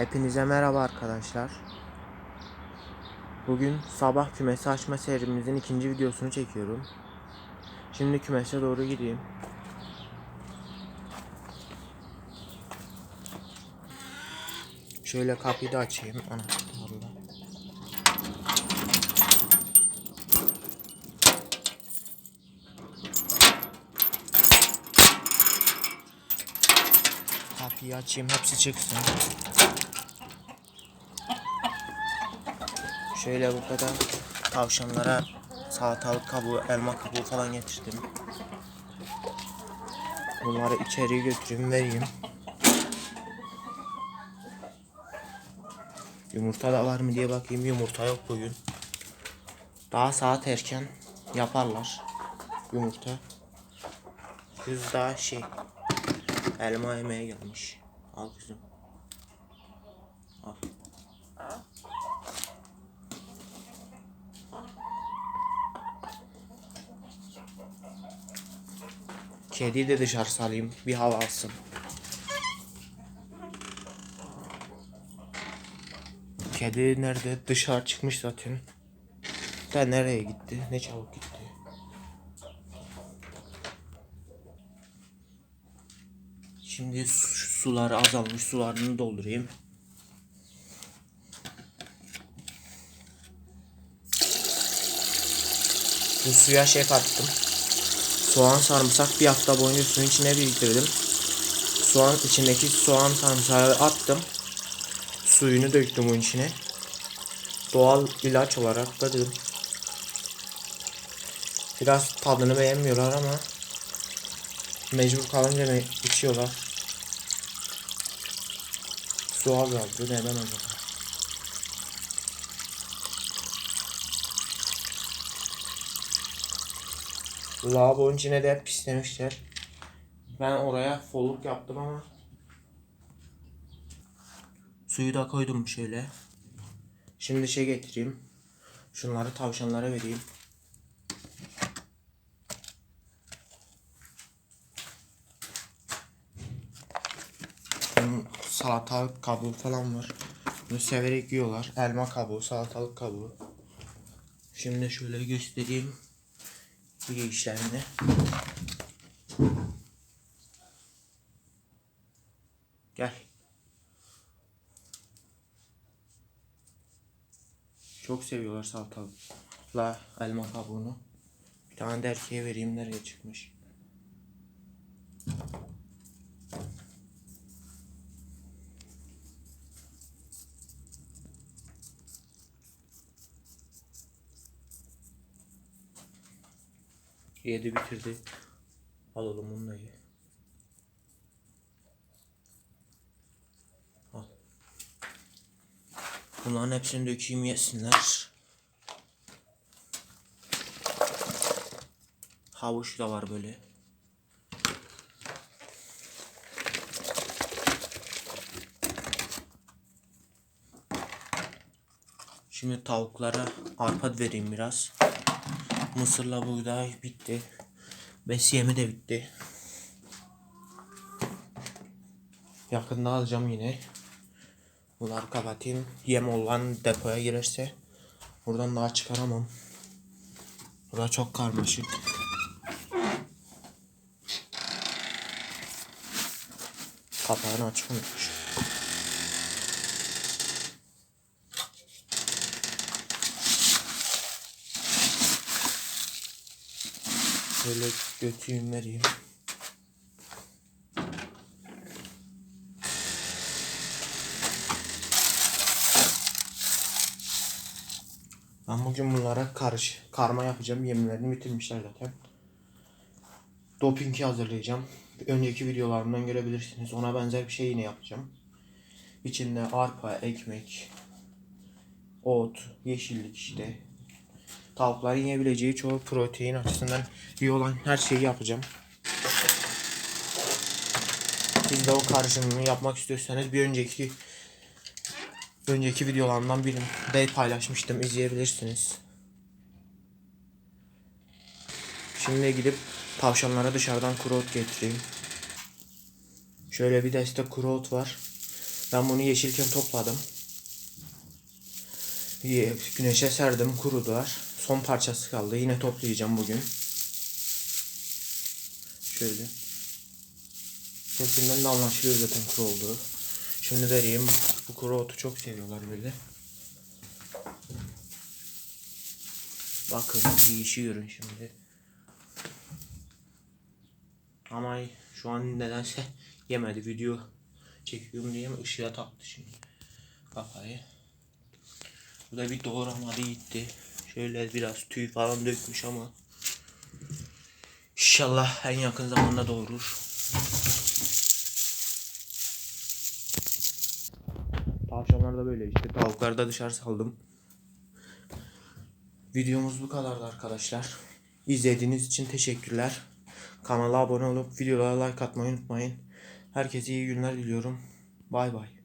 Hepinize merhaba arkadaşlar. Bugün sabah kümesi açma serimizin ikinci videosunu çekiyorum. Şimdi kümese doğru gideyim. Şöyle kapıyı da açayım. Anahtarla. Kapıyı açayım hepsi çıksın. Şöyle bu kadar tavşanlara salatalık kabuğu, elma kabuğu falan getirdim. Bunları içeriye götüreyim vereyim. Yumurta da var mı diye bakayım. Yumurta yok bugün. Daha saat erken yaparlar yumurta. Kız daha şey elma yemeye gelmiş. Al kızım. Kediyi de dışarı salayım. Bir hava alsın. Kedi nerede? Dışarı çıkmış zaten. Da nereye gitti? Ne çabuk gitti. Şimdi su- suları azalmış. Sularını doldurayım. Bu suya şey kattım. Soğan sarımsak bir hafta boyunca suyun içine biriktirdim. Soğan içindeki soğan sarımsağı attım. Suyunu döktüm bunun içine. Doğal ilaç olarak da dedim. Biraz tadını beğenmiyorlar ama mecbur kalınca içiyorlar. Su azaldı neden acaba? Lavabonun içine de pislemişler. Ben oraya foluk yaptım ama Suyu da koydum şöyle. Şimdi şey getireyim. Şunları tavşanlara vereyim. Salatalık kabuğu falan var. Bunu severek yiyorlar. Elma kabuğu, salatalık kabuğu. Şimdi şöyle göstereyim. Bir işlerini. Gel. Çok seviyorlar salatalıkla elma kabuğunu. Bir tane de erkeğe vereyim nereye çıkmış. Yedi bitirdi. Al oğlum onu da ye. Al. Bunların hepsini dökeyim yesinler. Havuç da var böyle. Şimdi tavuklara arpa vereyim biraz. Mısırla buğday bitti. Besiyemi de bitti. Yakında alacağım yine. Bunları kapatayım. Yem olan depoya girerse buradan daha çıkaramam. Bura çok karmaşık. Kapağını açık. Böyle götüreyim vereyim. Ben bugün bunlara karış, karma yapacağım. Yemlerini bitirmişler zaten. Dopingi hazırlayacağım. Önceki videolarımdan görebilirsiniz. Ona benzer bir şey yine yapacağım. İçinde arpa, ekmek, ot, yeşillik işte. Tavukların yiyebileceği çoğu protein açısından iyi olan her şeyi yapacağım. Siz de o karışımını yapmak istiyorsanız bir önceki önceki videolarımdan birinde paylaşmıştım. izleyebilirsiniz. Şimdi gidip tavşanlara dışarıdan kuru ot getireyim. Şöyle bir deste kuru ot var. Ben bunu yeşilken topladım. Güneşe serdim kurudular. Son parçası kaldı. Yine toplayacağım bugün. Şöyle. Sesinden de anlaşılıyor zaten kuru olduğu. Şimdi vereyim. Bu kuru otu çok seviyorlar böyle. Bakın değişiyorum şimdi. Ama şu an nedense yemedi video çekiyorum diye ışığa taktı şimdi kafayı. Bu da bir doğramadı gitti. Şöyle biraz tüy falan dökmüş ama İnşallah en yakın zamanda doğurur. Tavşanlar da böyle işte. Tavukları da dışarı saldım. Videomuz bu kadardı arkadaşlar. İzlediğiniz için teşekkürler. Kanala abone olup videolara like atmayı unutmayın. Herkese iyi günler diliyorum. Bay bay.